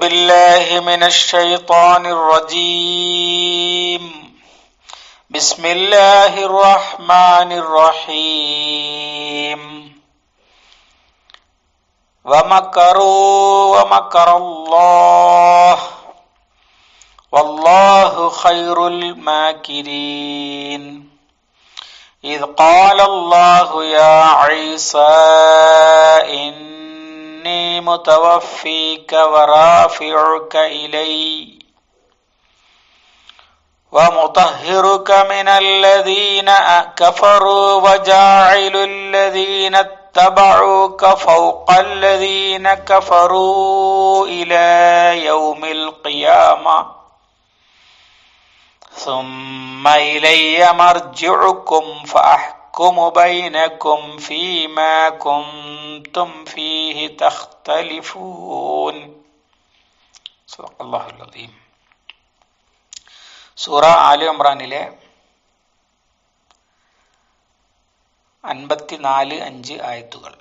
بالله من الشيطان الرجيم. بسم الله الرحمن الرحيم. ومكروا ومكر الله والله خير الماكرين. إذ قال الله يا عيسى إني متوفيك ورافعك إلي ومطهرك من الذين كفروا وجاعل الذين اتبعوك فوق الذين كفروا إلى يوم القيامة. ثم إلي مرجعكم فأحكم بينكم فيما كنتم فيه تختلفون صدق الله العظيم സൂറ ആലി ഇമ്രാനിലെ അൻപത്തിനാല് അഞ്ച് ആയത്തുകൾ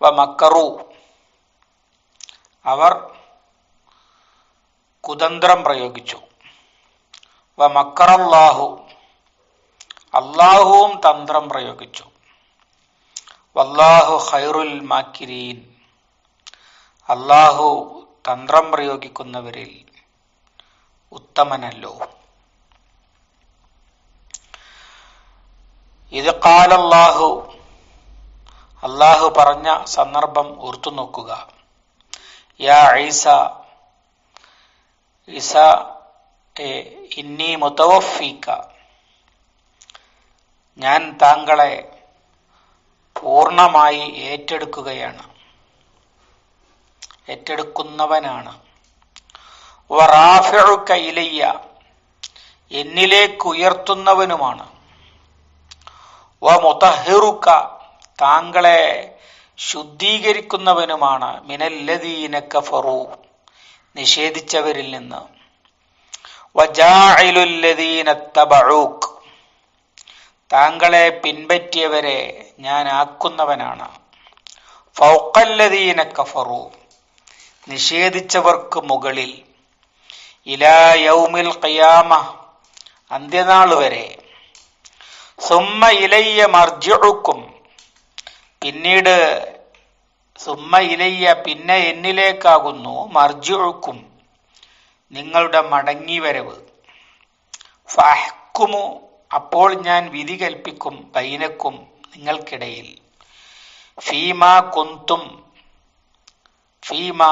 വ മക്കറു അവർ കുതന്ത്രം പ്രയോഗിച്ചു വ മക്കറല്ലാഹു അള്ളാഹുവും തന്ത്രം പ്രയോഗിച്ചു. വല്ലാഹു ഖൈറുൽ മാക്കിരീൻ. അള്ളാഹു തന്ത്രം പ്രയോഗിക്കുന്നവരിൽ ഉത്തമനല്ലോ. ഇത് കാലല്ലാഹു അള്ളാഹു പറഞ്ഞ സന്ദർഭം ഓർത്തു നോക്കുക. യാ ഈസ ഇന്നി മുത്തവഫീക്ക ഞാൻ താങ്കളെ പൂർണമായി ഏറ്റെടുക്കുകയാണ്. ഏറ്റെടുക്കുന്നവനാണ്. ഇലയ്യ എന്നിലേക്ക് ഉയർത്തുന്നവനുമാണ് മുതഹിറുക്ക താങ്കളെ ശുദ്ധീകരിക്കുന്നവനുമാണ്. മിനല്ലദീന കഫറു നിഷേധിച്ചവരിൽ നിന്ന്. വജാഇലുല്ലദീന തബഊക്ക് താങ്കളെ പിൻപറ്റിയവരെ ഞാൻ ആക്കുന്നവനാണ്. ഫൗക്കല്ലദീന കഫറു. നിഷേധിച്ചവർക്ക് മുകളിൽ. ഇലാ യൗമിൽ ഖിയാമ. അന്ത്യനാൾ വരെ. സുമ്മ ഇലയ്യ മർജുക്കും പിന്നീട് സുമ്മ ഇലയ്യ പിന്നെ എന്നിലേക്കാകുന്നു മർജുക്കും നിങ്ങളുടെ മടങ്ങിവരവ്. ഫഹ്കുമു അപ്പോൾ ഞാൻ വിധി കൽപ്പിക്കും ബൈനക്കും നിങ്ങൾക്കിടയിൽ. ഫീമ കുന്തും ഫീമ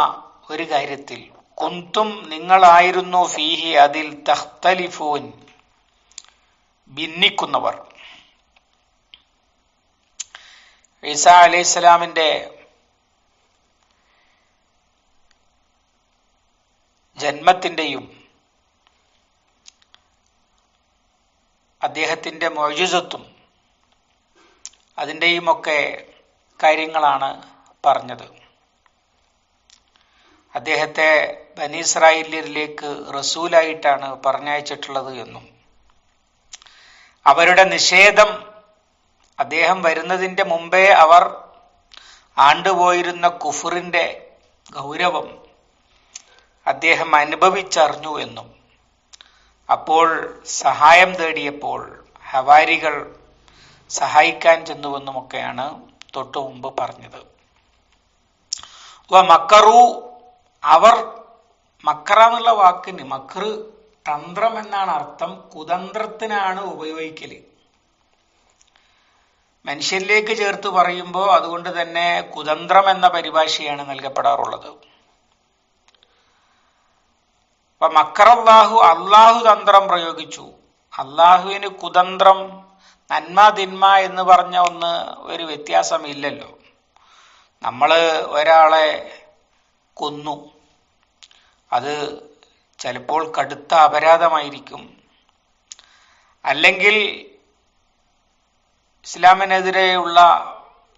ഒരു കാര്യത്തിൽ കുന്തും നിങ്ങളായിരുന്നു ഫീഹി അതിൽ തഖ്തലിഫൂൻ ഭിന്നിക്കുന്നവർ. ഈസ അലൈഹി ജന്മത്തിന്റെയും അദ്ദേഹത്തിന്റെ മൊഴിജത്വം അതിന്റെയും ഒക്കെ കാര്യങ്ങളാണ് പറഞ്ഞത്. അദ്ദേഹത്തെ ബനീസ്രായേലിലേക്ക് റസൂലായിട്ടാണ് പറഞ്ഞയച്ചിട്ടുള്ളത് എന്നും അവരുടെ നിഷേധം അദ്ദേഹം വരുന്നതിന്റെ മുമ്പേ അവർ ആണ്ടുപോയിരുന്ന കുഫറിന്റെ ഗൗരവം അദ്ദേഹം അനുഭവിച്ചറിഞ്ഞു എന്നും അപ്പോൾ സഹായം തേടിയപ്പോൾ ഹവാരികൾ സഹായിക്കാൻ ചെന്നുവെന്നുമൊക്കെയാണ് തൊട്ടു മുമ്പ് പറഞ്ഞത്. മക്കറു അവർ മക്കറ എന്നുള്ള വാക്കിന് മക്കർ തന്ത്രം എന്നാണ് അർത്ഥം കുതന്ത്രത്തിനാണ് ഉപയോഗിക്കൽ. മനുഷ്യരിലേക്ക് ചേർത്ത് പറയുമ്പോൾ അതുകൊണ്ട് തന്നെ കുതന്ത്രം എന്ന പരിഭാഷയാണ് നൽകപ്പെടാറുള്ളത്. അപ്പൊ മക്കറല്ലാഹു അള്ളാഹു തന്ത്രം പ്രയോഗിച്ചു. അള്ളാഹുവിന് കുതന്ത്രം നന്മ തിന്മ എന്ന് പറഞ്ഞ ഒന്ന് ഒരു വ്യത്യാസമില്ലല്ലോ. നമ്മൾ ഒരാളെ കൊന്നു. അത് ചിലപ്പോൾ കടുത്ത അപരാധമായിരിക്കും. അല്ലെങ്കിൽ ഇസ്ലാമിനെതിരെയുള്ള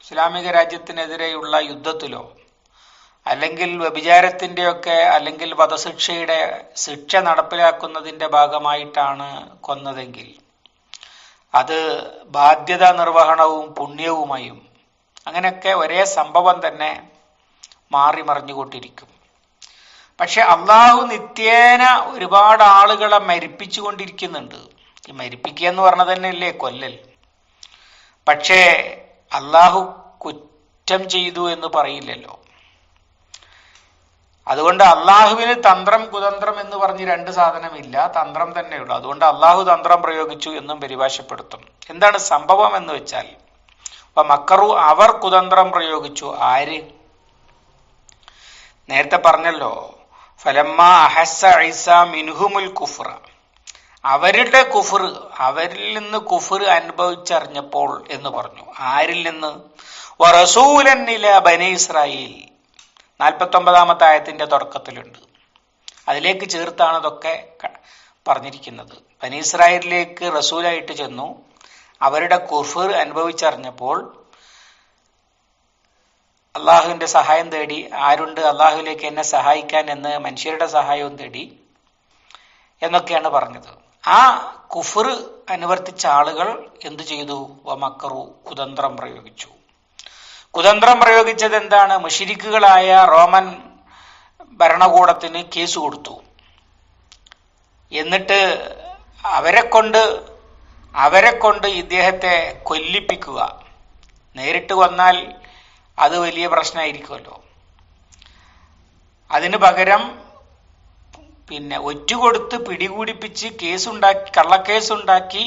ഇസ്ലാമിക രാജ്യത്തിനെതിരെയുള്ള യുദ്ധത്തിലോ അല്ലെങ്കിൽ വ്യഭിചാരത്തിന്റെയൊക്കെ അല്ലെങ്കിൽ വധശിക്ഷയുടെ ശിക്ഷ നടപ്പിലാക്കുന്നതിന്റെ ഭാഗമായിട്ടാണ് കൊന്നതെങ്കിൽ അത് ബാധ്യതാ നിർവഹണവും പുണ്യവുമായും അങ്ങനെയൊക്കെ ഒരേ സംഭവം തന്നെ മാറി മറിഞ്ഞുകൊണ്ടിരിക്കും. പക്ഷെ അള്ളാഹു നിത്യേന ഒരുപാട് ആളുകളെ മരിപ്പിച്ചുകൊണ്ടിരിക്കുന്നുണ്ട്. ഈ മരിപ്പിക്കുക എന്ന് പറഞ്ഞത് തന്നെയല്ലേ കൊല്ലൽ. പക്ഷേ അള്ളാഹു കുറ്റം ചെയ്തു എന്ന് പറയില്ലല്ലോ. അതുകൊണ്ട് അള്ളാഹുവിന് തന്ത്രം കുതന്ത്രം എന്ന് പറഞ്ഞ് രണ്ട് സാധനമില്ല. തന്ത്രം തന്നെയുള്ളൂ അതുകൊണ്ട് അള്ളാഹു തന്ത്രം പ്രയോഗിച്ചു എന്നും പരിഭാഷപ്പെടുത്തും. എന്താണ് സംഭവം എന്ന് വെച്ചാൽ അപ്പൊ മക്കറു അവർ കുതന്ത്രം പ്രയോഗിച്ചു ആര്? നേരത്തെ പറഞ്ഞല്ലോ ഫലമ്മ അഹസ ഐസ മിൻഹുമുൽ കുഫ്ര. അവരുടെ കുഫർ അവരിൽ നിന്ന് കുഫർ അനുഭവിച്ചറിഞ്ഞപ്പോൾ എന്ന് പറഞ്ഞു. ആരിൽ നിന്ന്? ഇസ്രായേൽ. നാൽപ്പത്തി ഒമ്പതാമത്തെ ആയത്തിന്റെ തുടക്കത്തിലുണ്ട്. അതിലേക്ക് ചേർത്താണ് അതൊക്കെ പറഞ്ഞിരിക്കുന്നത്. ബനി ഇസ്രായേലിലേക്ക് റസൂലായിട്ട് ചെന്നു. അവരുടെ കുഫർ അനുഭവിച്ചറിഞ്ഞപ്പോൾ അള്ളാഹുവിന്റെ സഹായം തേടി ആരുണ്ട് അള്ളാഹുവിലേക്ക് എന്നെ സഹായിക്കാൻ എന്ന് മനുഷ്യരുടെ സഹായവും തേടി എന്നൊക്കെയാണ് പറഞ്ഞത്. ആ കുഫർ അനുവർത്തിച്ച ആളുകൾ എന്തു ചെയ്തു? വമക്കറു കുതന്ത്രം പ്രയോഗിച്ചു. കുതന്ത്രം പ്രയോഗിച്ചത് എന്താണ് മുഷിരിക്കുകളായ റോമൻ ഭരണകൂടത്തിന് കേസ് കൊടുത്തു. എന്നിട്ട് അവരെ കൊണ്ട് അവരെ കൊണ്ട് ഇദ്ദേഹത്തെ കൊല്ലിപ്പിക്കുക. നേരിട്ട് വന്നാൽ അത് വലിയ പ്രശ്നമായിരിക്കുമല്ലോ. അതിന് പകരം പിന്നെ ഒറ്റുകൊടുത്ത് പിടികൂടിപ്പിച്ച് കേസുണ്ടാക്കി കള്ളക്കേസുണ്ടാക്കി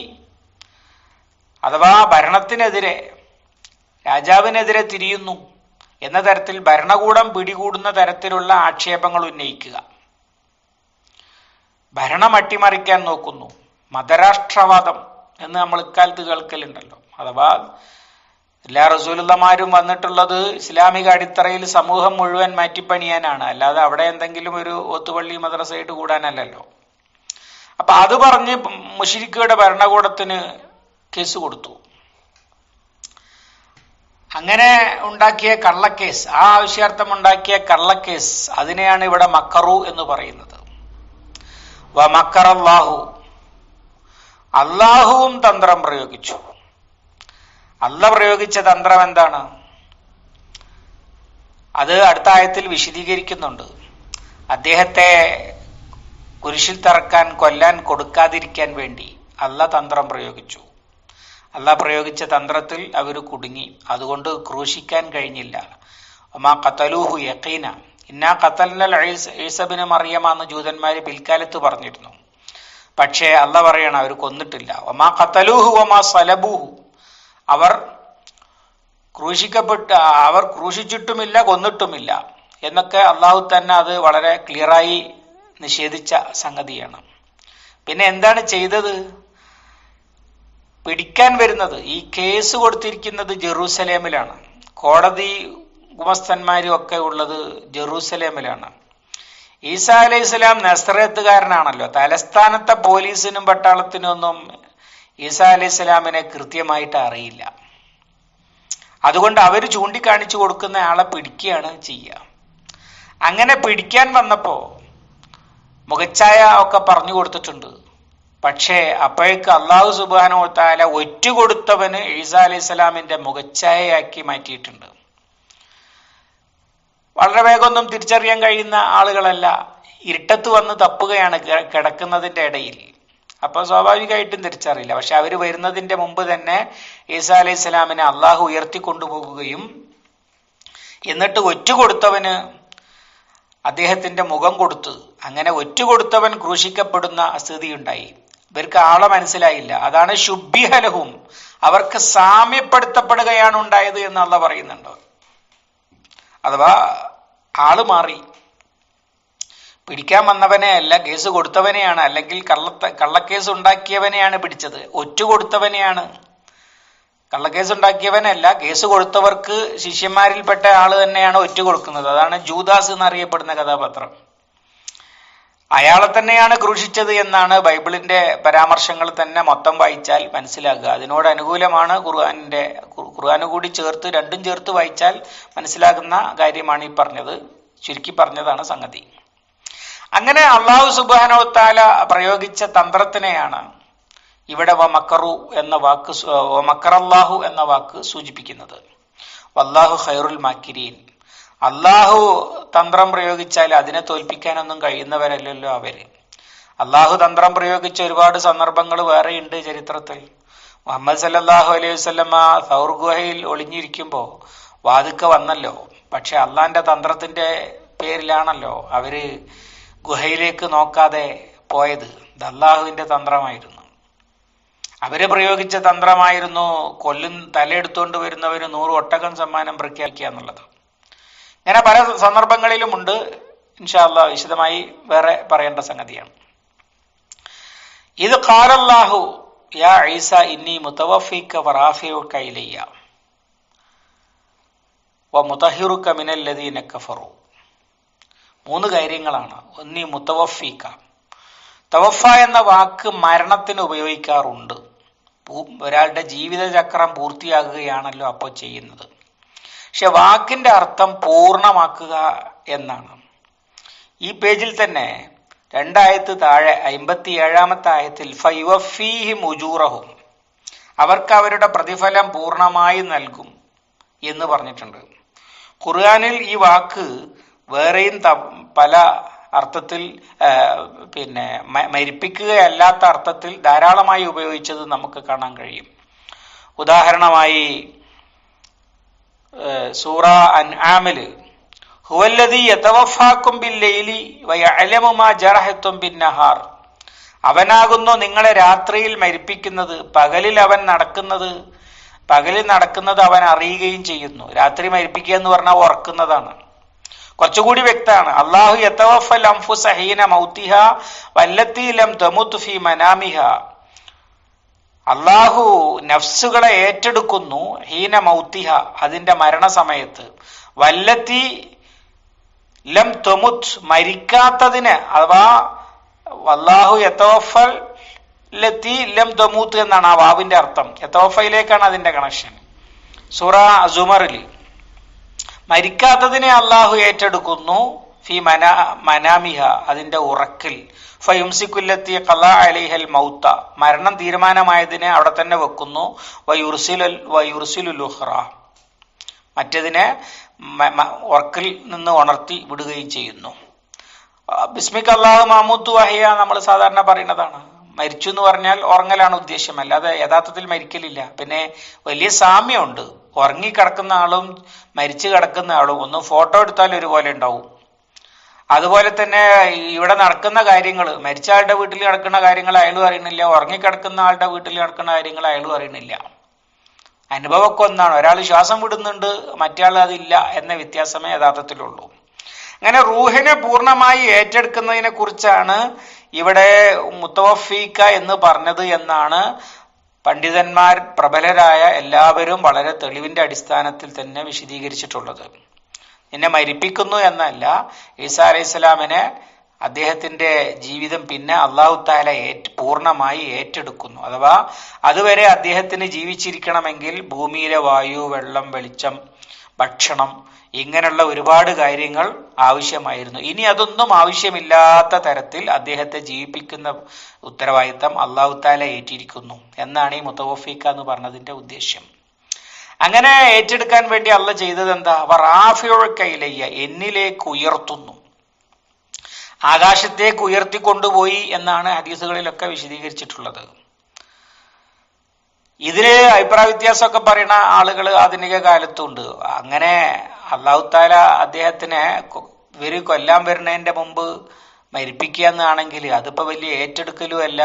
അഥവാ ഭരണത്തിനെതിരെ രാജാവിനെതിരെ തിരിയുന്നു എന്ന തരത്തിൽ ഭരണകൂടം പിടികൂടുന്ന തരത്തിലുള്ള ആക്ഷേപങ്ങൾ ഉന്നയിക്കുക. ഭരണം അട്ടിമറിക്കാൻ നോക്കുന്നു. മതരാഷ്ട്രവാദം എന്ന് നമ്മൾ ഇക്കാലത്ത് കേൾക്കലുണ്ടല്ലോ. അഥവാ എല്ലാ റസൂലുള്ളമാരും വന്നിട്ടുള്ളത് ഇസ്ലാമിക അടിത്തറയിൽ സമൂഹം മുഴുവൻ മാറ്റിപ്പണിയാനാണ്. അല്ലാതെ അവിടെ എന്തെങ്കിലും ഒരു ഒത്തുപള്ളി മദ്രസയിട്ട് കൂടാനല്ലല്ലോ. അപ്പൊ അത് പറഞ്ഞ് മുഷിരിക്കയുടെ ഭരണകൂടത്തിന് കേസ് കൊടുത്തു. അങ്ങനെ ഉണ്ടാക്കിയ കള്ളക്കേസ് ആ ആവശ്യാർത്ഥം ഉണ്ടാക്കിയ കള്ളക്കേസ് അതിനെയാണ് ഇവിടെ മക്കറു എന്ന് പറയുന്നത്. വ അള്ളാഹുവും തന്ത്രം പ്രയോഗിച്ചു. അല്ല പ്രയോഗിച്ച തന്ത്രം എന്താണ്? അത് അടുത്ത ആയത്തിൽ വിശദീകരിക്കുന്നുണ്ട്. അദ്ദേഹത്തെ കുരിശിൽ തറക്കാൻ കൊല്ലാൻ കൊടുക്കാതിരിക്കാൻ വേണ്ടി അല്ല തന്ത്രം പ്രയോഗിച്ചു. അല്ല പ്രയോഗിച്ച തന്ത്രത്തിൽ അവർ കുടുങ്ങി. അതുകൊണ്ട് ക്രൂശിക്കാൻ കഴിഞ്ഞില്ല. ഒമാ കത്തലൂഹു യക്കീന ഇന്നാ കത്തലിനൽ ഈസബിന് മറിയമാന്ന് ജൂതന്മാര് പിൽക്കാലത്ത് പറഞ്ഞിരുന്നു. പക്ഷേ അല്ല പറയണം അവർ കൊന്നിട്ടില്ല. ഒമാ കത്തലൂഹു ഒമാ സലബൂഹു. അവർ ക്രൂശിക്കപ്പെട്ട അവർ ക്രൂശിച്ചിട്ടുമില്ല കൊന്നിട്ടുമില്ല എന്നൊക്കെ അള്ളാഹു തന്നെ അത് വളരെ ക്ലിയറായി നിഷേധിച്ച സംഗതിയാണ്. പിന്നെ എന്താണ് ചെയ്തത്? പിടിക്കാൻ വരുന്നത് ഈ കേസ് കൊടുത്തിരിക്കുന്നത് ജെറൂസലേമിലാണ്. കോടതി ഗുമസ്തന്മാരും ഒക്കെ ഉള്ളത് ജെറൂസലേമിലാണ്. ഈസാ അലൈഹി ഇസ്ലാം നസ്രത്തുകാരനാണല്ലോ. തലസ്ഥാനത്തെ പോലീസിനും പട്ടാളത്തിനും ഒന്നും ഈസ അലൈഹി ഇസ്ലാമിനെ കൃത്യമായിട്ട് അറിയില്ല. അതുകൊണ്ട് അവർ ചൂണ്ടിക്കാണിച്ചു കൊടുക്കുന്ന ആളെ പിടിക്കുകയാണ് ചെയ്യുക. അങ്ങനെ പിടിക്കാൻ വന്നപ്പോൾ മുഖച്ഛായ ഒക്കെ പറഞ്ഞു കൊടുത്തിട്ടുണ്ട്. പക്ഷേ അപ്പോഴേക്ക് അള്ളാഹു സുബാനോ താല ഒറ്റുകൊടുത്തവന് ഈസ അലൈഹി സ്വലാമിന്റെ മുഖച്ഛായയാക്കി മാറ്റിയിട്ടുണ്ട്. വളരെ വേഗമൊന്നും തിരിച്ചറിയാൻ കഴിയുന്ന ആളുകളല്ല ഇരുട്ടത്ത് വന്ന് തപ്പുകയാണ് കിടക്കുന്നതിന്റെ ഇടയിൽ. അപ്പൊ സ്വാഭാവികമായിട്ടും തിരിച്ചറിയില്ല. പക്ഷെ അവർ വരുന്നതിന്റെ മുമ്പ് തന്നെ ഈസ അലൈഹി സ്വലാമിനെ അള്ളാഹു ഉയർത്തിക്കൊണ്ടുപോകുകയും എന്നിട്ട് ഒറ്റ കൊടുത്തവന് അദ്ദേഹത്തിന്റെ മുഖം കൊടുത്തു അങ്ങനെ ഒറ്റ കൊടുത്തവൻ ക്രൂശിക്കപ്പെടുന്ന സ്ഥിതിയുണ്ടായി. ഇവർക്ക് ആളെ മനസ്സിലായില്ല. അതാണ് ശുദ്ധിഹലഹും അവർക്ക് സാമ്യപ്പെടുത്തപ്പെടുകയാണ് ഉണ്ടായത് എന്ന് അള്ള പറയുന്നുണ്ട്. അഥവാ ആൾ മാറി. പിടിക്കാൻ വന്നവനെ അല്ല കേസ് കൊടുത്തവനെയാണ് അല്ലെങ്കിൽ കള്ളത്ത കള്ളക്കേസ് ഉണ്ടാക്കിയവനെയാണ് പിടിച്ചത്. ഒറ്റ കൊടുത്തവനെയാണ്. കള്ളക്കേസ് ഉണ്ടാക്കിയവനല്ല കേസ് കൊടുത്തവർക്ക് ശിഷ്യന്മാരിൽപ്പെട്ട ആൾ തന്നെയാണ് ഒറ്റ കൊടുക്കുന്നത്. അതാണ് ജൂദാസ് എന്നറിയപ്പെടുന്ന കഥാപാത്രം. അയാളെ തന്നെയാണ് ക്രൂശിച്ചത് എന്നാണ് ബൈബിളിന്റെ പരാമർശങ്ങൾ തന്നെ മൊത്തം വായിച്ചാൽ മനസ്സിലാക്കുക അതിനോട് അനുകൂലമാണ് ഖുർആാനിന്റെ ഖുർആാന് കൂടി ചേർത്ത് രണ്ടും ചേർത്ത് വായിച്ചാൽ മനസ്സിലാകുന്ന കാര്യമാണ് ഈ പറഞ്ഞത്. ചുരുക്കി പറഞ്ഞതാണ് സംഗതി. അങ്ങനെ അള്ളാഹു സുബാനോ താല പ്രയോഗിച്ച തന്ത്രത്തിനെയാണ് ഇവിടെ വമക്കറു എന്ന വാക്ക് വമക്കറല്ലാഹു എന്ന വാക്ക് സൂചിപ്പിക്കുന്നത്. വല്ലാഹു ഖൈറുൽ മാക്കിരീൻ. അള്ളാഹു തന്ത്രം പ്രയോഗിച്ചാൽ അതിനെ തോൽപ്പിക്കാനൊന്നും കഴിയുന്നവരല്ലല്ലോ അവർ. അള്ളാഹു തന്ത്രം പ്രയോഗിച്ച ഒരുപാട് സന്ദർഭങ്ങൾ വേറെയുണ്ട് ചരിത്രത്തിൽ. മുഹമ്മദ് സല്ലാഹു അലൈഹി വസല്ലമ സൗർ ഗുഹയിൽ ഒളിഞ്ഞിരിക്കുമ്പോ വാതുക്ക വന്നല്ലോ. പക്ഷെ അള്ളാന്റെ തന്ത്രത്തിന്റെ പേരിലാണല്ലോ അവർ ഗുഹയിലേക്ക് നോക്കാതെ പോയത്. അള്ളാഹുവിന്റെ തന്ത്രമായിരുന്നു. അവർ പ്രയോഗിച്ച തന്ത്രമായിരുന്നു കൊല്ലും തലയെടുത്തുകൊണ്ട് വരുന്നവര് നൂറ് ഒട്ടകം സമ്മാനം പ്രഖ്യാപിക്കുക എന്നുള്ളത്. ഇങ്ങനെ പല സന്ദർഭങ്ങളിലുമുണ്ട് ഇൻഷാല്ല വിശദമായി വേറെ പറയേണ്ട സംഗതിയാണ്. ഇത് കാലല്ലാഹു യാ ഈസ ഇന്നി മുത്തവഫീക വറാഫിയുക്ക ഇലയ്യ. വ മിനല്ലദീന കഫറു. മൂന്ന് കാര്യങ്ങളാണ്. ഒന്നി മുത്തവഫീക തവഫ എന്ന വാക്ക് മരണത്തിന് ഉപയോഗിക്കാറുണ്ട്. ഒരാളുടെ ജീവിതചക്രം പൂർത്തിയാകുകയാണല്ലോ അപ്പോൾ ചെയ്യുന്നത്. പക്ഷെ വാക്കിന്റെ അർത്ഥം പൂർണമാക്കുക എന്നാണ്. ഈ പേജിൽ തന്നെ രണ്ടായത്ത് താഴെ അമ്പത്തി ഏഴാമത്തെ ആയത്തിൽ ഫൈവഫീഹി മുജൂറഹും അവർക്ക് അവരുടെ പ്രതിഫലം പൂർണമായി നൽകും എന്ന് പറഞ്ഞിട്ടുണ്ട്. ഖുർആാനിൽ ഈ വാക്ക് വേറെയും പല അർത്ഥത്തിൽ പിന്നെ മരിപ്പിക്കുകയല്ലാത്ത അർത്ഥത്തിൽ ധാരാളമായി ഉപയോഗിച്ചത് നമുക്ക് കാണാൻ കഴിയും. ഉദാഹരണമായി സൂറ അൻആമിൽ ഹുവല്ലദീ യതവഫാക്കും ബില്ലൈലി വയഅലമു മാ ജറഹത്തും ബിന്നഹാർ. അവനാകുന്നു നിങ്ങളെ രാത്രിയിൽ മരിപ്പിക്കുന്നത് പകലിൽ അവൻ നടക്കുന്നത് പകലിൽ നടക്കുന്നത് അവൻ അറിയുകയും ചെയ്യുന്നു. രാത്രി മരിപ്പിക്കുക എന്ന് പറഞ്ഞാൽ ഉറക്കുന്നതാണ്. കുറച്ചുകൂടി വ്യക്തമാണ്. അള്ളാഹു യതവഫൽ അംഫു സഹീന മൗത്തിഹ വല്ലത്തി ലം ഫി മനാമിഹ. അള്ളാഹു നഫ്സുകളെ ഏറ്റെടുക്കുന്നു ഹീന മൗത്തിഹ അതിന്റെ മരണസമയത്ത്. വല്ലത്തി ലം തൊമുത് മരിക്കാത്തതിന് അഥവാ വല്ലാഹു യത്തോഫൽ ലത്തി ലം തൊമൂത്ത് എന്നാണ് ആ വാവിന്റെ അർത്ഥം. യത്തോഫയിലേക്കാണ് അതിന്റെ കണക്ഷൻ സൂറ അസുമറിൽ മരിക്കാത്തതിനെ അള്ളാഹു ഏറ്റെടുക്കുന്നു ഫി മന മനാമിഹ അതിന്റെ ഉറക്കിൽ. ഫയുംസിക്കുല്ലത്തി കല അലിഹൽ മൗത്ത. മരണം തീരുമാനമായതിനെ അവിടെ തന്നെ വെക്കുന്നു. വയുർസിലുൽ വയുർസിലുലുഹ്റ മറ്റതിനെ ഉറക്കിൽ നിന്ന് ഉണർത്തി വിടുകയും ചെയ്യുന്നു. ബിസ്മിക് അള്ളാഹു മാമൂത്തു വഹിയ നമ്മൾ സാധാരണ പറയുന്നതാണ്. മരിച്ചു എന്ന് പറഞ്ഞാൽ ഉറങ്ങലാണ് ഉദ്ദേശം. അല്ലാതെ യഥാർത്ഥത്തിൽ മരിക്കലില്ല. പിന്നെ വലിയ സാമ്യമുണ്ട്. ഉറങ്ങി കിടക്കുന്ന ആളും മരിച്ചു കിടക്കുന്ന ആളും ഒന്ന് ഫോട്ടോ എടുത്താൽ ഒരുപോലെ ഉണ്ടാവും. അതുപോലെ തന്നെ ഇവിടെ നടക്കുന്ന കാര്യങ്ങൾ മരിച്ച ആളുടെ വീട്ടിൽ നടക്കുന്ന കാര്യങ്ങൾ അയാളും അറിയണില്ല ഉറങ്ങിക്കിടക്കുന്ന ആളുടെ വീട്ടിൽ നടക്കുന്ന കാര്യങ്ങൾ അയാളും അറിയണില്ല അനുഭവമൊക്കെ ഒന്നാണ്. ഒരാൾ ശ്വാസം വിടുന്നുണ്ട് മറ്റേ അതില്ല എന്ന വ്യത്യാസമേ യഥാർത്ഥത്തിലുള്ളൂ. അങ്ങനെ റൂഹിനെ പൂർണമായി ഏറ്റെടുക്കുന്നതിനെ കുറിച്ചാണ് ഇവിടെ മുത്തവഫീക്ക എന്ന് പറഞ്ഞത് എന്നാണ് പണ്ഡിതന്മാർ പ്രബലരായ എല്ലാവരും വളരെ തെളിവിന്റെ അടിസ്ഥാനത്തിൽ തന്നെ വിശദീകരിച്ചിട്ടുള്ളത്. നിന്നെ മരിപ്പിക്കുന്നു എന്നല്ല. ഈസാ അലൈഹി സ്വലാമിനെ അദ്ദേഹത്തിന്റെ ജീവിതം പിന്നെ അള്ളാഹു താല ഏറ്റ പൂർണമായി ഏറ്റെടുക്കുന്നു. അഥവാ അതുവരെ അദ്ദേഹത്തിന് ജീവിച്ചിരിക്കണമെങ്കിൽ ഭൂമിയിലെ വായു വെള്ളം വെളിച്ചം ഭക്ഷണം ഇങ്ങനെയുള്ള ഒരുപാട് കാര്യങ്ങൾ ആവശ്യമായിരുന്നു. ഇനി അതൊന്നും ആവശ്യമില്ലാത്ത തരത്തിൽ അദ്ദേഹത്തെ ജീവിപ്പിക്കുന്ന ഉത്തരവാദിത്തം അള്ളാഹു താല ഏറ്റിരിക്കുന്നു എന്നാണ് ഈ മുത്തവഫീഖ എന്ന് പറഞ്ഞതിന്റെ ഉദ്ദേശ്യം. അങ്ങനെ ഏറ്റെടുക്കാൻ വേണ്ടി അല്ല ചെയ്തത് എന്താ? കൈലയ്യ എന്നിലേക്ക് ഉയർത്തുന്നു. ആകാശത്തേക്ക് ഉയർത്തിക്കൊണ്ടുപോയി എന്നാണ് ഹദീസുകളിലൊക്കെ വിശദീകരിച്ചിട്ടുള്ളത്. ഇതിന് അഭിപ്രായ വ്യത്യാസമൊക്കെ പറയുന്ന ആളുകൾ ആധുനിക കാലത്തുണ്ട്. അങ്ങനെ അള്ളാഹു താല അദ്ദേഹത്തിനെ ഇവർ കൊല്ലാൻ വരുന്നതിന്റെ മുമ്പ് മരിപ്പിക്കുക എന്നാണെങ്കിൽ അതിപ്പോ വലിയ ഏറ്റെടുക്കലും അല്ല.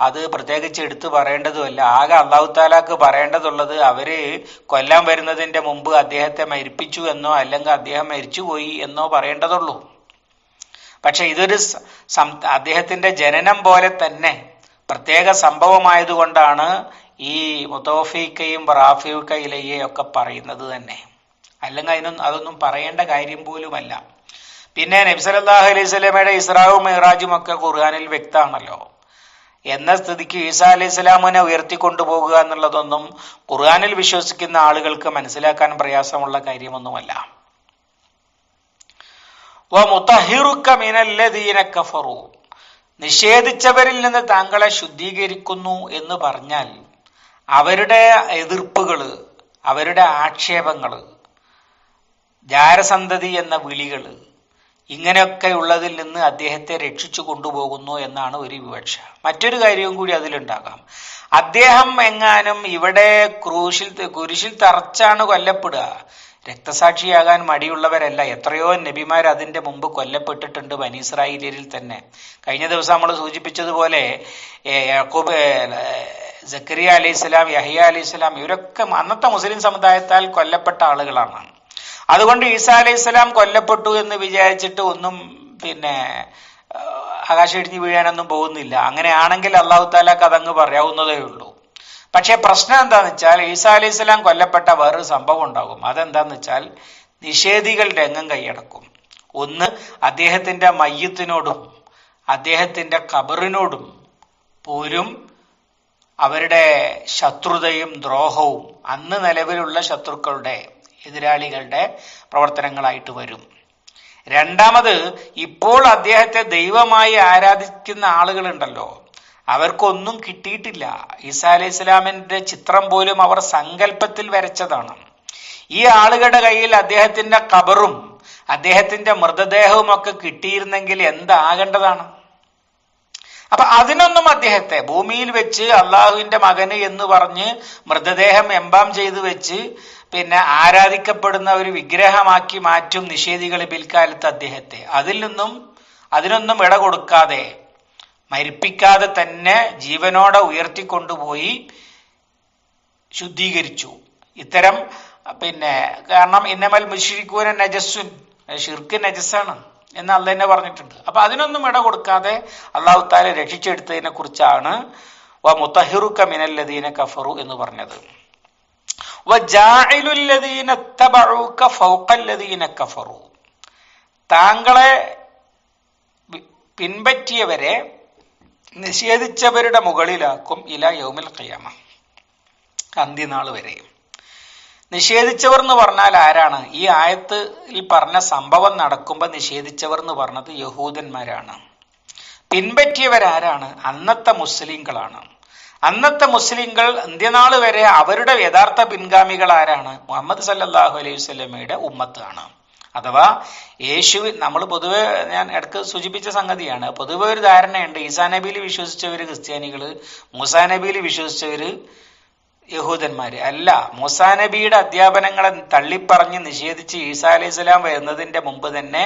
അത് പ്രത്യേകിച്ച് എടുത്തു പറയേണ്ടതുമല്ല. ആകെ അള്ളാഹു താലാക്ക് പറയേണ്ടതുള്ളത് അവർ കൊല്ലാൻ വരുന്നതിന്റെ മുമ്പ് അദ്ദേഹത്തെ മരിപ്പിച്ചു എന്നോ അല്ലെങ്കിൽ അദ്ദേഹം മരിച്ചുപോയി എന്നോ പറയേണ്ടതുള്ളൂ. പക്ഷെ ഇതൊരു അദ്ദേഹത്തിന്റെ ജനനം പോലെ തന്നെ പ്രത്യേക സംഭവമായതുകൊണ്ടാണ് ഈ മുത്തോഫിക്കയും റാഫിക്കയിലെയും ഒക്കെ പറയുന്നത് തന്നെ. അല്ലെങ്കിൽ അതിനൊന്നും അതൊന്നും പറയേണ്ട കാര്യം പോലുമല്ല. പിന്നെ നബ്സലല്ലാഹു അലൈഹി സ്വലമയുടെ ഇസ്രാവും മെഹ്റാജും ഒക്കെ ഖുർആാനിൽ വ്യക്തമാണല്ലോ. എന്ന സ്ഥിതിക്ക് ഈസാ അലൈഹി സ്വലാമിനെ ഉയർത്തിക്കൊണ്ടുപോകുക എന്നുള്ളതൊന്നും ഖുർആാനിൽ വിശ്വസിക്കുന്ന ആളുകൾക്ക് മനസ്സിലാക്കാൻ പ്രയാസമുള്ള കാര്യമൊന്നുമല്ല. കഫറു. നിഷേധിച്ചവരിൽ നിന്ന് താങ്കളെ ശുദ്ധീകരിക്കുന്നു എന്ന് പറഞ്ഞാൽ അവരുടെ എതിർപ്പുകൾ അവരുടെ ആക്ഷേപങ്ങൾ ജാരസന്തതി എന്ന വിളികൾ ഇങ്ങനെയൊക്കെയുള്ളതിൽ നിന്ന് അദ്ദേഹത്തെ രക്ഷിച്ചു കൊണ്ടുപോകുന്നു എന്നാണ് ഒരു വിവക്ഷ. മറ്റൊരു കാര്യവും കൂടി അതിലുണ്ടാകാം. അദ്ദേഹം എങ്ങാനും ഇവിടെ ക്രൂശിൽ കുരിശിൽ തറച്ചാണ് കൊല്ലപ്പെടുക. രക്തസാക്ഷിയാകാൻ മടിയുള്ളവരല്ല. എത്രയോ നബിമാർ അതിന്റെ മുമ്പ് കൊല്ലപ്പെട്ടിട്ടുണ്ട് വനീസ്രായിലിൽ തന്നെ. കഴിഞ്ഞ ദിവസം നമ്മൾ സൂചിപ്പിച്ചതുപോലെ യാക്കൂബ് സക്കരിയ അലൈഹി സ്വലാം യഹിയ അലൈഹി സ്വലാം ഇവരൊക്കെ അന്നത്തെ മുസ്ലിം സമുദായത്താൽ കൊല്ലപ്പെട്ട ആളുകളാണ്. അതുകൊണ്ട് ഈസാ അലൈഹി സ്വലാം കൊല്ലപ്പെട്ടു എന്ന് വിചാരിച്ചിട്ട് ഒന്നും പിന്നെ ആകാശം വീഴാനൊന്നും പോകുന്നില്ല. അങ്ങനെയാണെങ്കിൽ അള്ളാഹു താലാക്ക് അതങ്ങ് പറയാവുന്നതേ ഉള്ളൂ. പക്ഷെ പ്രശ്നം എന്താന്ന് വെച്ചാൽ ഈസാ അലൈഹി സ്വലാം കൊല്ലപ്പെട്ട വേറൊരു സംഭവം ഉണ്ടാകും. അതെന്താന്ന് വെച്ചാൽ നിഷേധികൾ രംഗം കൈയടക്കും. ഒന്ന് അദ്ദേഹത്തിന്റെ മയ്യത്തിനോടും അദ്ദേഹത്തിന്റെ ഖബറിനോടും പോലും അവരുടെ ശത്രുതയും ദ്രോഹവും. അന്ന് നിലവിലുള്ള ശത്രുക്കളുടെ എതിരാളികളുടെ പ്രവർത്തനങ്ങളായിട്ട് വരും. രണ്ടാമത് ഇപ്പോൾ അദ്ദേഹത്തെ ദൈവമായി ആരാധിക്കുന്ന ആളുകളുണ്ടല്ലോ. അവർക്കൊന്നും കിട്ടിയിട്ടില്ല. ഈസാ അലൈഹി ഇസ്ലാമിന്റെ ചിത്രം പോലും അവർ സങ്കല്പത്തിൽ വരച്ചതാണ്. ഈ ആളുകളുടെ കയ്യിൽ അദ്ദേഹത്തിന്റെ കബറും അദ്ദേഹത്തിന്റെ മൃതദേഹവും ഒക്കെ കിട്ടിയിരുന്നെങ്കിൽ എന്താകേണ്ടതാണ്? അപ്പൊ അതിനൊന്നും അദ്ദേഹത്തെ ഭൂമിയിൽ വെച്ച് അള്ളാഹുവിന്റെ മകന് എന്ന് പറഞ്ഞ് മൃതദേഹം എംബാം ചെയ്തു വെച്ച് പിന്നെ ആരാധിക്കപ്പെടുന്ന ഒരു വിഗ്രഹമാക്കി മാറ്റും നിഷേധികൾ പിൽക്കാലത്ത് അദ്ദേഹത്തെ. അതിൽ നിന്നും അതിനൊന്നും ഇട കൊടുക്കാതെ മരിപ്പിക്കാതെ തന്നെ ജീവനോടെ ഉയർത്തിക്കൊണ്ടുപോയി ശുദ്ധീകരിച്ചു. ഇത്തരം പിന്നെ കാരണം ഇന്നമൽ മുഷിരിക്കൂന നജസ്സുൻ ഷിർക്ക് നജസ്സാണ് എന്ന് അല്ല തന്നെ പറഞ്ഞിട്ടുണ്ട്. അപ്പൊ അതിനൊന്നും ഇട കൊടുക്കാതെ അള്ളാഹു താല രക്ഷിച്ചെടുത്തതിനെ കുറിച്ചാണ് വ മുത്തഹിറുക്ക മിനല്ലദീന കഫറു എന്ന് പറഞ്ഞത് വജാഇലുല്ലദീന ഇത്തബഊക ഫൗഖല്ലദീന കഫറു താങ്കളെ പിൻപറ്റിയവരെ നിഷേധിച്ചവരുടെ മുകളിലാക്കും ഇല യൗമിൽ ഖിയാമ അന്ത്യനാൾ വരെയും. നിഷേധിച്ചവർ എന്ന് പറഞ്ഞാൽ ആരാണ്? ഈ ആയത്തിൽ പറഞ്ഞ സംഭവം നടക്കുമ്പോൾ നിഷേധിച്ചവർ എന്ന് പറഞ്ഞത് യഹൂദന്മാരാണ്. പിൻപറ്റിയവരാരാണ്? അന്നത്തെ മുസ്ലിങ്ങളാണ് അന്നത്തെ മുസ്ലിങ്ങൾ അന്ത്യനാൾ വരെ അവരുടെ യഥാർത്ഥ പിൻഗാമികൾ ആരാണ്? മുഹമ്മദ് സല്ലാഹു അലൈഹി വസല്ലമയുടെ ഉമ്മത്താണ്. അഥവാ യേശു നമ്മൾ പൊതുവെ ഞാൻ ഇടയ്ക്ക് സൂചിപ്പിച്ച സംഗതിയാണ്. പൊതുവെ ഒരു ധാരണയുണ്ട് ഈസാ നബിയിൽ വിശ്വസിച്ചവര് ക്രിസ്ത്യാനികൾ മൂസാ നബിയിൽ വിശ്വസിച്ചവര് യഹൂദന്മാർ അല്ല മൂസാ നബിയുടെ അധ്യാപനങ്ങളെ തള്ളിപ്പറഞ്ഞ് നിഷേധിച്ച് ഈസാ അലൈഹി സ്വലാം വരുന്നതിന്റെ മുമ്പ് തന്നെ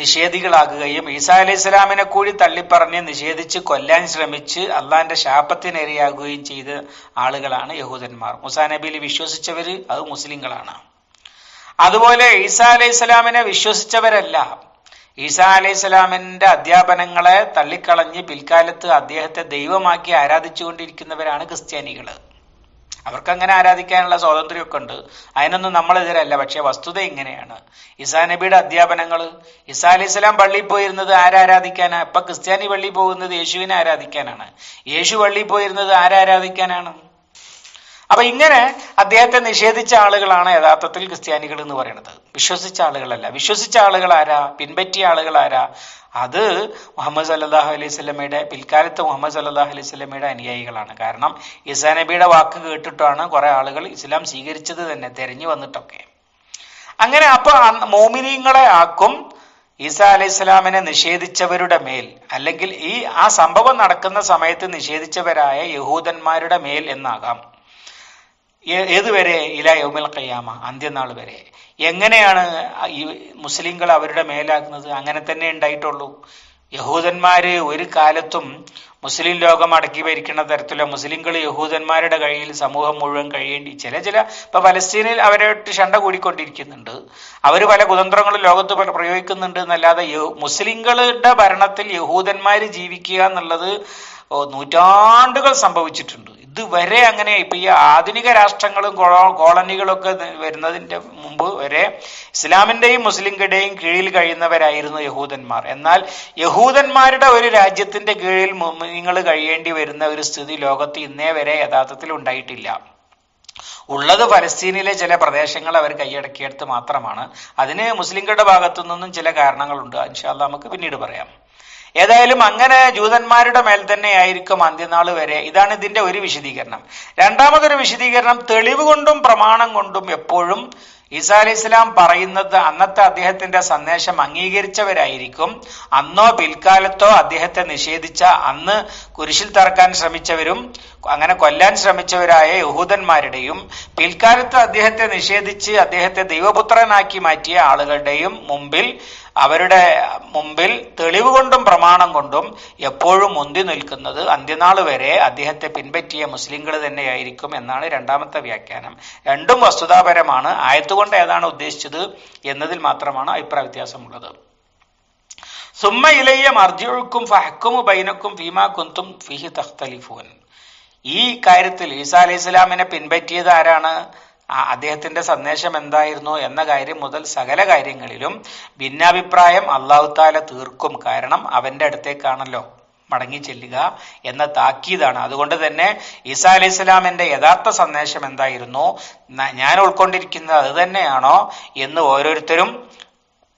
നിഷേധികളാകുകയും ഈസാ അലൈഹി സ്വലാമിനെ കൂടി തള്ളിപ്പറഞ്ഞ് നിഷേധിച്ച് കൊല്ലാൻ ശ്രമിച്ച് അള്ളാന്റെ ശാപത്തിനിരയാകുകയും ചെയ്ത ആളുകളാണ് യഹൂദന്മാർ. മുസാ നബിയിൽ വിശ്വസിച്ചവര് അത് മുസ്ലിങ്ങളാണ്. അതുപോലെ ഈസാ അലൈഹി സ്വലാമിനെ വിശ്വസിച്ചവരല്ല. ഈസാ അലൈഹി സ്വലാമിന്റെ അധ്യാപനങ്ങളെ തള്ളിക്കളഞ്ഞ് പിൽക്കാലത്ത് അദ്ദേഹത്തെ ദൈവമാക്കി ആരാധിച്ചുകൊണ്ടിരിക്കുന്നവരാണ് ക്രിസ്ത്യാനികൾ അവർക്ക് അങ്ങനെ ആരാധിക്കാനുള്ള സ്വാതന്ത്ര്യമൊക്കെ ഉണ്ട്. അതിനൊന്നും നമ്മളെതിരല്ല പക്ഷെ വസ്തുത ഇങ്ങനെയാണ്. ഇസാ നബിയുടെ അധ്യാപനങ്ങൾ ഇസാ അലി ഇസ്ലാം പള്ളിയിൽ പോയിരുന്നത് ആരാധിക്കാനാണ് ഇപ്പൊ ക്രിസ്ത്യാനി പള്ളിയിൽ പോകുന്നത് യേശുവിനെ ആരാധിക്കാനാണ്. യേശു പള്ളിയിൽ പോയിരുന്നത് ആരാധിക്കാനാണ്? അപ്പൊ ഇങ്ങനെ അദ്ദേഹത്തെ നിഷേധിച്ച ആളുകളാണ് യഥാർത്ഥത്തിൽ ക്രിസ്ത്യാനികൾ എന്ന് പറയുന്നത്. വിശ്വസിച്ച ആളുകളല്ല. വിശ്വസിച്ച ആളുകൾ ആരാ പിൻപറ്റിയ ആളുകൾ ആരാ അത് മുഹമ്മദ് സല്ലാഹു അലൈഹി സ്വലമയുടെ പിൽക്കാലത്ത് മുഹമ്മദ് സല്ലാഹു അലൈഹി സ്വലമയുടെ അനുയായികളാണ്. കാരണം ഇസാ നബിയുടെ വാക്ക് കേട്ടിട്ടാണ് കുറെ ആളുകൾ ഇസ്ലാം സ്വീകരിച്ചത് തന്നെ തെരഞ്ഞു വന്നിട്ടൊക്കെ. അങ്ങനെ അപ്പൊ മോമിനിയങ്ങളെ ആക്കും ഈസ അലൈഹി സ്വലാമിനെ നിഷേധിച്ചവരുടെ മേൽ അല്ലെങ്കിൽ ഈ ആ സംഭവം നടക്കുന്ന സമയത്ത് നിഷേധിച്ചവരായ യഹൂദന്മാരുടെ മേൽ എന്നാകാം. ഏതുവരെ? ഇല യൗമിൽ കയ്യാമ അന്ത്യനാൾ വരെ. എങ്ങനെയാണ് ഈ മുസ്ലിങ്ങൾ അവരുടെ മേലാക്കുന്നത്? അങ്ങനെ തന്നെ ഉണ്ടായിട്ടുള്ളൂ. യഹൂദന്മാര് ഒരു കാലത്തും മുസ്ലിം ലോകം അടക്കി ഭരിക്കുന്ന തരത്തിലുള്ള മുസ്ലിങ്ങൾ യഹൂദന്മാരുടെ കയ്യിൽ സമൂഹം മുഴുവൻ കഴിയേണ്ടി ചില ചില ഇപ്പൊ പലസ്തീനിൽ അവരായിട്ട് ഷണ്ട കൂടിക്കൊണ്ടിരിക്കുന്നുണ്ട്. അവർ പല കുതന്ത്രങ്ങളും ലോകത്ത് പല പ്രയോഗിക്കുന്നുണ്ട് എന്നല്ലാതെ മുസ്ലിങ്ങളുടെ ഭരണത്തിൽ യഹൂദന്മാര് ജീവിക്കുക എന്നുള്ളത് നൂറ്റാണ്ടുകൾ സംഭവിച്ചിട്ടുണ്ട്. ഇതുവരെ അങ്ങനെ ഇപ്പൊ ഈ ആധുനിക രാഷ്ട്രങ്ങളും കോളനികളൊക്കെ വരുന്നതിന്റെ മുമ്പ് വരെ ഇസ്ലാമിന്റെയും മുസ്ലിങ്ങളുടെയും കീഴിൽ കഴിയുന്നവരായിരുന്നു യഹൂദന്മാർ. എന്നാൽ യഹൂദന്മാരുടെ ഒരു രാജ്യത്തിന്റെ കീഴിൽ നിങ്ങൾ കഴിയേണ്ടി വരുന്ന ഒരു സ്ഥിതി ലോകത്ത് ഇന്നേ വരെ യഥാർത്ഥത്തിൽ ഉണ്ടായിട്ടില്ല. ഉള്ളത് ഫലസ്തീനിലെ ചില പ്രദേശങ്ങൾ അവർ കൈയടക്കിയെടുത്ത് മാത്രമാണ്. അതിന് മുസ്ലിങ്ങളുടെ ഭാഗത്തു നിന്നും ചില കാരണങ്ങളുണ്ട്. അൻഷാല്ല നമുക്ക് പിന്നീട് പറയാം. ഏതായാലും അങ്ങനെ ജൂതന്മാരുടെ മേൽ തന്നെ ആയിരിക്കും അന്ത്യനാൾ വരെ. ഇതാണ് ഇതിന്റെ ഒരു വിശദീകരണം. രണ്ടാമതൊരു വിശദീകരണം തെളിവ് കൊണ്ടും പ്രമാണം കൊണ്ടും എപ്പോഴും ഈസാ അലൈഹി ഇസ്ലാം പറയുന്നത് അന്നത്തെ അദ്ദേഹത്തിന്റെ സന്ദേശം അംഗീകരിച്ചവരായിരിക്കും. അന്നോ പിൽക്കാലത്തോ അദ്ദേഹത്തെ നിഷേധിച്ച അന്ന് കുരിശിൽ തറക്കാൻ ശ്രമിച്ചവരും അങ്ങനെ കൊല്ലാൻ ശ്രമിച്ചവരായ യഹൂദന്മാരുടെയും പിൽക്കാലത്ത് അദ്ദേഹത്തെ നിഷേധിച്ച് അദ്ദേഹത്തെ ദൈവപുത്രനാക്കി മാറ്റിയ ആളുകളുടെയും മുമ്പിൽ അവരുടെ മുമ്പിൽ തെളിവ് കൊണ്ടും പ്രമാണം കൊണ്ടും എപ്പോഴും മുന്തി നിൽക്കുന്നത് അന്ത്യനാൾ വരെ അദ്ദേഹത്തെ പിൻപറ്റിയ മുസ്ലിങ്ങൾ തന്നെയായിരിക്കും എന്നാണ് രണ്ടാമത്തെ വ്യാഖ്യാനം. രണ്ടും വസ്തുതാപരമാണ്. ആയത്തുകൊണ്ട് ഏതാണ് ഉദ്ദേശിച്ചത് എന്നതിൽ മാത്രമാണ് അഭിപ്രായ വ്യത്യാസമുള്ളത്. സുമ്മ ഇലയ്യ മർജിഴുക്കും ഫഹക്കുമു ബൈനക്കും ഫീമാ കുന്തും ഫിഹി തഖ്തലിഫൂൻ. ഈ കാര്യത്തിൽ ഈസാ അലൈഹി സ്വലാമിനെ പിൻപറ്റിയത് ആരാണ്? അദ്ദേഹത്തിന്റെ സന്ദേശം എന്തായിരുന്നു എന്ന കാര്യം മുതൽ സകല കാര്യങ്ങളിലും ഭിന്നാഭിപ്രായം അള്ളാഹു താല തീർക്കും. കാരണം അവന്റെ അടുത്തേക്കാണല്ലോ മടങ്ങി ചെല്ലുക എന്ന താക്കീതാണ്. അതുകൊണ്ട് തന്നെ ഈസാ അലൈഹി ഇസ്ലാമിന്റെ യഥാർത്ഥ സന്ദേശം എന്തായിരുന്നു? ഞാൻ ഉൾക്കൊണ്ടിരിക്കുന്നത് അത് തന്നെയാണോ എന്ന് ഓരോരുത്തരും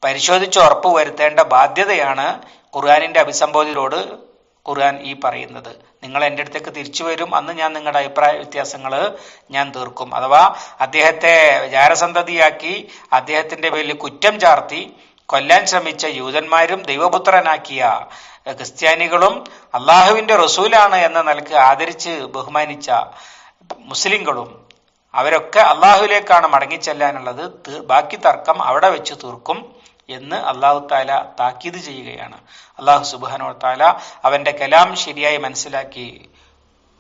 പരിശോധിച്ച് ഉറപ്പ് വരുത്തേണ്ട ബാധ്യതയാണ് ഖുർആാനിന്റെ അഭിസംബോധനയോട് ഖുർആൻ ഈ പറയുന്നത്. നിങ്ങൾ എന്റെ അടുത്തേക്ക് തിരിച്ചു വരും. അന്ന് ഞാൻ നിങ്ങളുടെ അഭിപ്രായ വ്യത്യാസങ്ങൾ ഞാൻ തീർക്കും. അഥവാ അദ്ദേഹത്തെ ജാരസന്തതിയാക്കി അദ്ദേഹത്തിന്റെ പേരിൽ കുറ്റം ചാർത്തി കൊല്ലാൻ ശ്രമിച്ച യൂതന്മാരും ദൈവപുത്രനാക്കിയ ക്രിസ്ത്യാനികളും അള്ളാഹുവിന്റെ റസൂലാണ് എന്ന നിലയ്ക്ക് ആദരിച്ച് ബഹുമാനിച്ച മുസ്ലിങ്ങളും അവരൊക്കെ അള്ളാഹുവിലേക്കാണ് മടങ്ങിച്ചെല്ലാനുള്ളത്. ബാക്കി തർക്കം അവിടെ വെച്ച് തീർക്കും. എന്ന് അള്ളാഹു താല താക്കീത് ചെയ്യുകയാണ്. അള്ളാഹു സുബാനോ താല അവന്റെ കലാം ശരിയായി മനസ്സിലാക്കി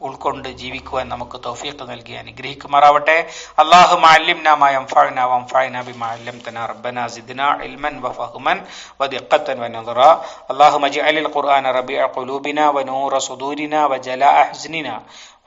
ഉൾക്കൊണ്ട് ജീവിക്കുവാൻ നമുക്ക് തൗഫീഖ് നൽകി അനുഗ്രഹിക്കുമാറാവട്ടെ. അള്ളാഹു മാലിം മയംഫഅന അള്ളാഹു ബിമാ അല്ലംതന. റബ്ബന ഇൽമൻ വഫഹ്മൻ ഖുർആന റബീഅ വനൂറ